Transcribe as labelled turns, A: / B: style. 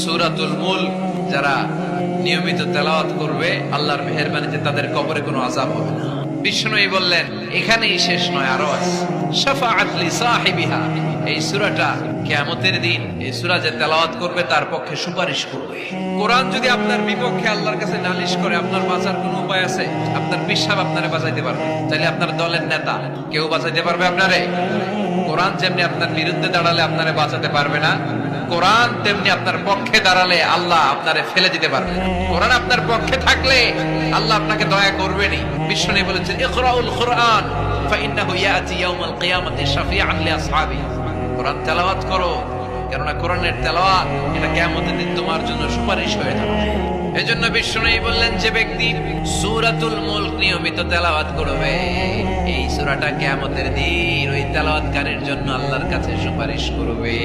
A: সুরাতুল মুল যারা নিয়মিত তেলাওয়াত করবে, আল্লাহর মেহেরবানিতে তাদের কবরে কোনো আজাব হবে না। বিষ্ণুই বললেন, এখানেই শেষ নয়, আরও আছে। সাহিবিহা, এই সূরাটা কিয়ামতের দিন, এই সূরা যে তেলাওয়াত করবে, তার পক্ষে সুপারিশ করবে। কোরআন যদি আপনার বিপক্ষে আল্লাহর কাছে নালিশ করে, আপনার বাঁচার কোনো উপায় আছে? আপনার পিসাব আপনারে বাঁচাইতে পারবে। তাহলে আপনার দলের নেতা, কেউ বাঁচাইতে পারবে আপনারে? কোরআন যেমনি আপনার বিরুদ্ধে দাঁড়ালে আপনারে বাঁচাতে পারবে না কোরআন তেমনি আপনার পক্ষে দাঁড়ালে আল্লাহ আপনারে ফেলে দিতে পারবে। কোরআন আপনার পক্ষে থাকলে আল্লাহ আপনাকে দয়া করবেনি বিষ্ণু বলেছেন, ইকরাউল কোরআন কোরআন তেলাওয়াত করো, কেননা কোরআনের তেলাওয়াত, এটা কিয়ামতের দিন তোমার জন্য সুপারিশ হয়ে এজন্য বললেন, যে ব্যক্তি সূরাতুল মুলক নিয়মিত তেলাওয়াত করবে, এই সূরাটা কিয়ামতের দিন ওই তেলাওয়াতকারীর জন্য আল্লাহর কাছে সুপারিশ করবে।